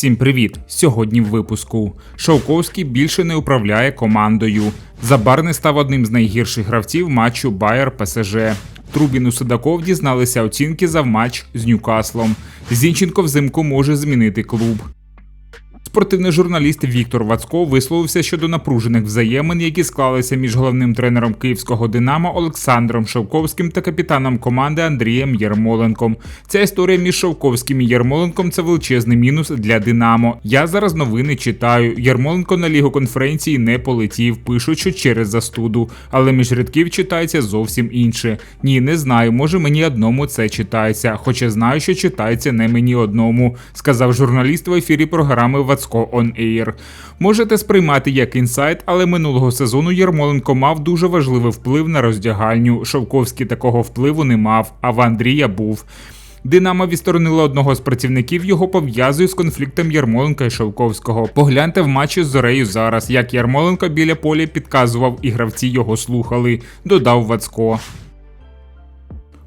Всім привіт! Сьогодні в випуску. Шовковський більше не управляє командою. Забарний став одним з найгірших гравців матчу Байер ПСЖ. Трубін у Судаков дізналися оцінки за матч з Ньюкаслом. Зінченко взимку може змінити клуб. Спортивний журналіст Віктор Вацко висловився щодо напружених взаємин, які склалися між головним тренером київського Динамо Олександром Шовковським та капітаном команди Андрієм Єрмоленком. Ця історія між Шовковським і Єрмоленком це величезний мінус для Динамо. Я зараз новини читаю. Єрмоленко на лігу конференції не полетів, пишуть, що через застуду, але між рядків читається зовсім інше. Ні, не знаю. Може мені одному це читається, хоча знаю, що читається не мені одному, сказав журналіст в ефірі програми Вацко On Air. Можете сприймати як інсайт, але минулого сезону Єрмоленко мав дуже важливий вплив на роздягальню. Шовковський такого впливу не мав, а в Андрія був. Динамо відсторонило одного з працівників, його пов'язує з конфліктом Ярмоленка і Шовковського. Погляньте в матчі з Зорею зараз, як Ярмоленко біля поля підказував, і гравці його слухали. Додав Вацко.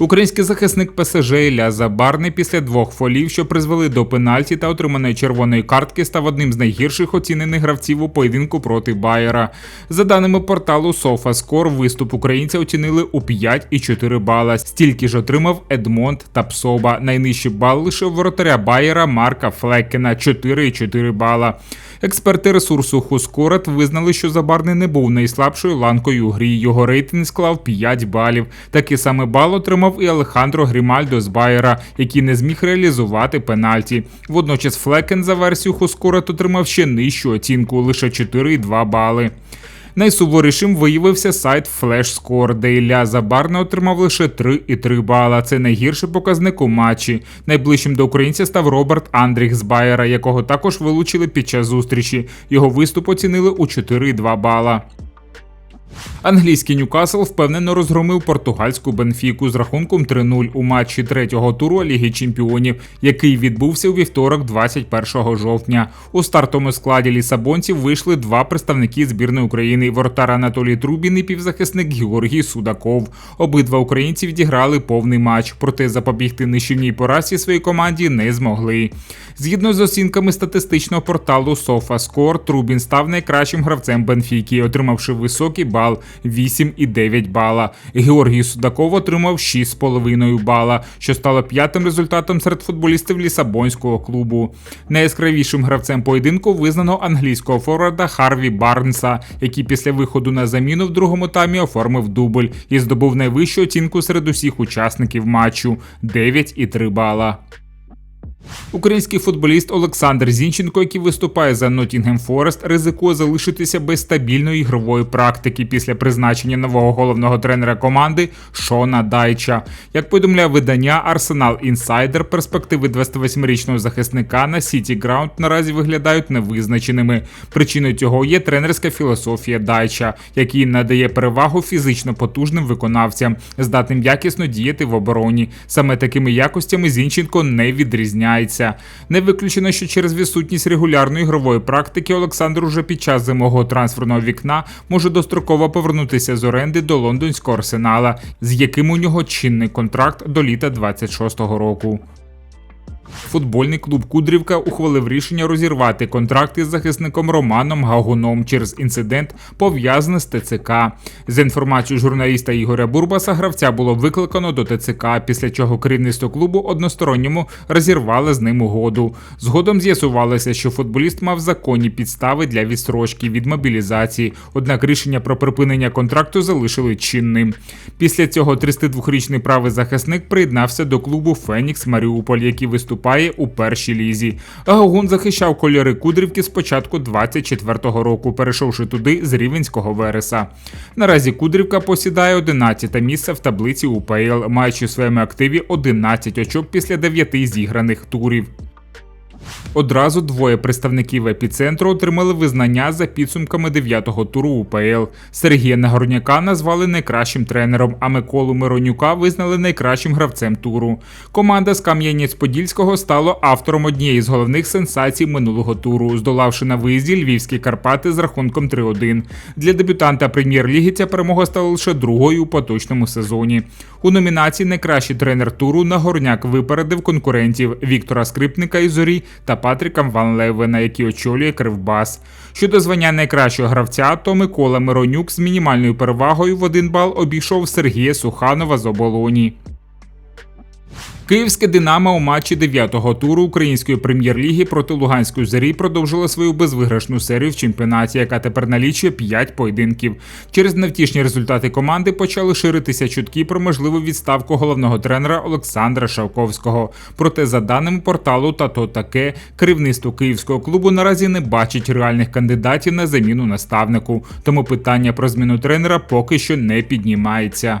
Український захисник ПСЖ Ілля Забарний після двох фолів, що призвели до пенальті та отриманої червоної картки, став одним з найгірших оцінених гравців у поєдинку проти Байера. За даними порталу SofaScore, виступ українця оцінили у 5,4 бала. Стільки ж отримав Едмонд та Псоба. Найнижчий бал лише воротаря Байера Марка Флеккена 4,4 бала. Експерти ресурсу Хускорет визнали, що Забарний не був найслабшою ланкою у грі. Його рейтинг склав 5 балів. Такий саме бал отримав і Алехандро Грімальдо з Байера, який не зміг реалізувати пенальті. Водночас Флекен за версію Хускорет отримав ще нижчу оцінку лише 4,2 бали. Найсуворішим виявився сайт FlashScore, де Ілля Забарне отримав лише 3,3 бала. Це найгірший показник у матчі. Найближчим до українця став Роберт Андріх з Байера, якого також вилучили під час зустрічі. Його виступ оцінили у 4,2 бала. Англійський Ньюкасл впевнено розгромив португальську Бенфіку з рахунком 3-0 у матчі третього туру Ліги Чемпіонів, який відбувся у вівторок, 21 жовтня. У стартовому складі лісабонців вийшли два представники збірної України: вортар Анатолій Трубін і півзахисник Георгій Судаков. Обидва українці відіграли повний матч, проте запобігти нищівній поразі своїй команді не змогли. Згідно з оцінками статистичного порталу SofaScore, Трубін став найкращим гравцем Бенфіки, отримавши високий бал 8,9 бала. Георгій Судаков отримав 6,5 бала, що стало п'ятим результатом серед футболістів Лісабонського клубу. Найяскравішим гравцем поєдинку визнано англійського форварда Харві Барнса, який після виходу на заміну в другому таймі оформив дубль і здобув найвищу оцінку серед усіх учасників матчу 9,3 бала. Український футболіст Олександр Зінченко, який виступає за Ноттінгем Форест, ризикує залишитися без стабільної ігрової практики після призначення нового головного тренера команди Шона Дайча. Як повідомляє видання Арсенал Інсайдер, перспективи 28-річного захисника на Сіті Граунд наразі виглядають невизначеними. Причиною цього є тренерська філософія Дайча, який надає перевагу фізично потужним виконавцям, здатним якісно діяти в обороні. Саме такими якостями Зінченко не відрізняється відбувається. Не виключено, що через відсутність регулярної ігрової практики Олександр уже під час зимового трансферного вікна може достроково повернутися з оренди до лондонського арсенала, з яким у нього чинний контракт до літа 26-го року. Футбольний клуб Кудрівка ухвалив рішення розірвати контракти з захисником Романом Гагуном через інцидент, пов'язаний з ТЦК. За інформацією журналіста Ігоря Бурбаса, гравця було викликано до ТЦК, після чого керівництво клубу односторонньому розірвали з ним угоду. Згодом з'ясувалося, що футболіст мав законні підстави для відстрочки від мобілізації, однак рішення про припинення контракту залишили чинним. Після цього 32-річний правий захисник приєднався до клубу Фенікс Маріуполь, який виступав виступає у першій лізі. Гагун захищав кольори Кудрівки з початку 24-го року, перейшовши туди з Рівенського Вереса. Наразі Кудрівка посідає 11 місце в таблиці УПЛ, маючи в своєму активі 11 очок після 9 зіграних турів. Одразу двоє представників епіцентру отримали визнання за підсумками 9-го туру УПЛ. Сергія Нагорняка назвали найкращим тренером, а Миколу Миронюка визнали найкращим гравцем туру. Команда з Кам'янець-Подільського стала автором однієї з головних сенсацій минулого туру, здолавши на виїзді львівські Карпати з рахунком 3-1. Для дебютанта прем'єр-ліги ця перемога стала лише другою у поточному сезоні. У номінації Найкращий тренер туру Нагорняк випередив конкурентів Віктора Скрипника і зорі та Патріка Ван Левена, який очолює Кривбас. Щодо звання найкращого гравця, то Микола Миронюк з мінімальною перевагою в один бал обійшов Сергія Суханова з оболоні. Київське Динамо у матчі 9-го туру української прем'єр-ліги проти Луганської зорі продовжила свою безвиграшну серію в чемпіонаті, яка тепер налічує 5 поєдинків. Через невтішні результати команди почали ширитися чутки про можливу відставку головного тренера Олександра Шавковського. Проте, за даними порталу Тато таке, керівництво київського клубу наразі не бачить реальних кандидатів на заміну наставнику. Тому питання про зміну тренера поки що не піднімається.